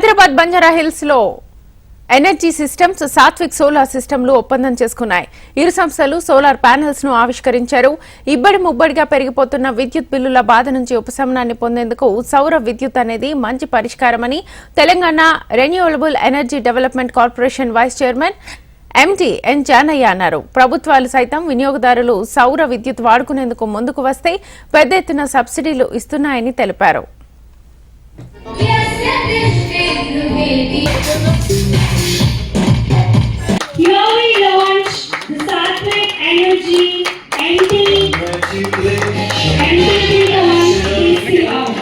హైదరాబాద్ బంజారా హిల్స్లో energy systems Satvik solar సిస్టమ్లు ఒప్పందం చేసుకున్నాయి. ఇరు సంస్థలు సోలార్ ప్యానెల్స్ను ఆవిష్కరించారు. ఇబ్బడి ముబ్బడిగా పెరిగిపోతున్న విద్యుత్ బిల్లుల బాధ నుంచి ఉపశమనాన్ని పొందేందుకు సౌర విద్యుత్ అనేది మంచి పరిష్కారమని Telangana renewable energy development corporation vice chairman MT N Janaiah అన్నారు. ప్రభుత్వాలు సైతం వినియోగదారులు సౌర విద్యుత్ వాడుకునేందుకు ముందుకు వస్తే పెద్ద ఎత్తున సబ్సిడీలు ఇస్తున్నాయని తెలిపారు. Here we launch the Sattvic Energy launch out.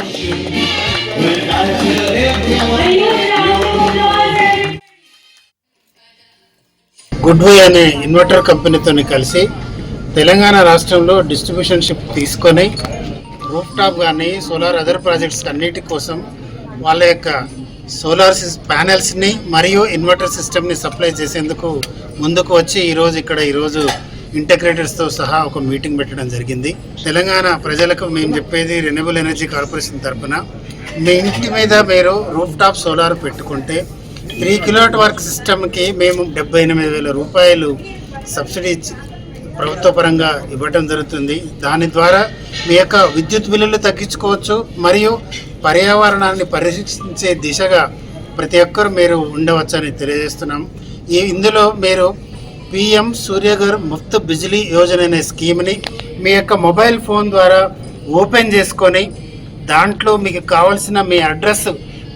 Good way అనే ఇన్వర్టర్ కంపెనీతో కలిసి తెలంగాణ రాష్ట్రంలో డిస్ట్రిబ్యూషన్ షిప్ తీసుకొని రూఫ్ టాప్ కానీ సోలార్ అదర్ ప్రాజెక్ట్స్ అన్నిటి కోసం వాళ్ళ యొక్క సోలార్ ప్యానెల్స్ని మరియు ఇన్వర్టర్ సిస్టమ్ని సప్లై చేసేందుకు ముందుకు వచ్చి ఈరోజు ఇక్కడ ఈరోజు ఇంటగ్రేటర్స్తో సహా ఒక మీటింగ్ పెట్టడం జరిగింది. తెలంగాణ ప్రజలకు మేము చెప్పేది రెన్యూబుల్ ఎనర్జీ కార్పొరేషన్ తరఫున మీ ఇంటి మీద మీరు రూఫ్ టాప్ సోలార్ పెట్టుకుంటే త్రీ కిలోట్ వర్క్ సిస్టమ్కి మేము డెబ్బై ఎనిమిది వేల రూపాయలు సబ్సిడీ ప్రభుత్వ పరంగా ఇవ్వటం జరుగుతుంది. దాని ద్వారా మీ యొక్క విద్యుత్ బిల్లులు తగ్గించుకోవచ్చు మరియు పర్యావరణాన్ని పరిరక్షించే దిశగా ప్రతి ఒక్కరు మీరు ఉండవచ్చని తెలియజేస్తున్నాం. ఈ ఇందులో మీరు పిఎం సూర్యగర్ ముఫ్త్ బిజిలీ యోజన అనే స్కీమ్ని మీ యొక్క మొబైల్ ఫోన్ ద్వారా ఓపెన్ చేసుకొని దాంట్లో మీకు కావాల్సిన మీ అడ్రస్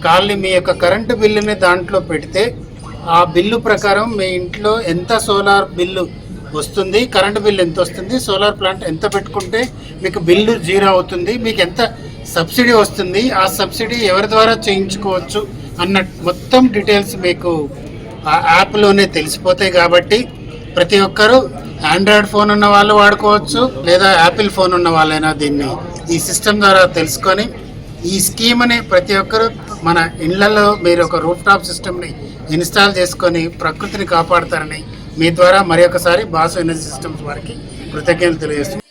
కాల్ని మీ యొక్క కరెంటు బిల్లుని దాంట్లో పెడితే ఆ బిల్లు ప్రకారం మీ ఇంట్లో ఎంత సోలార్ బిల్లు వస్తుంది కరెంటు బిల్లు ఎంత వస్తుంది సోలార్ ప్లాంట్ ఎంత పెట్టుకుంటే మీకు బిల్లు జీరో అవుతుంది మీకు ఎంత సబ్సిడీ వస్తుంది ఆ సబ్సిడీ ఎవరి ద్వారా చేయించుకోవచ్చు అన్న మొత్తం డీటెయిల్స్ మీకు ఆ యాప్లోనే తెలిసిపోతాయి కాబట్టి ప్రతి ఒక్కరూ ఆండ్రాయిడ్ ఫోన్ ఉన్న వాళ్ళు వాడుకోవచ్చు లేదా యాపిల్ ఫోన్ ఉన్న వాళ్ళైనా దీన్ని ఈ సిస్టమ్ ద్వారా తెలుసుకొని ఈ స్కీమ్ని ప్రతి ఒక్కరూ మన ఇళ్ళలో మీరు ఒక రూఫ్ టాప్ సిస్టమ్ని ఇన్స్టాల్ చేసుకొని ప్రకృతిని కాపాడతారని మీ ద్వారా మరి ఒకసారి బాసు ఎనర్జీ సిస్టమ్స్ వారికి కృతజ్ఞతలు తెలియజేస్తున్నాం.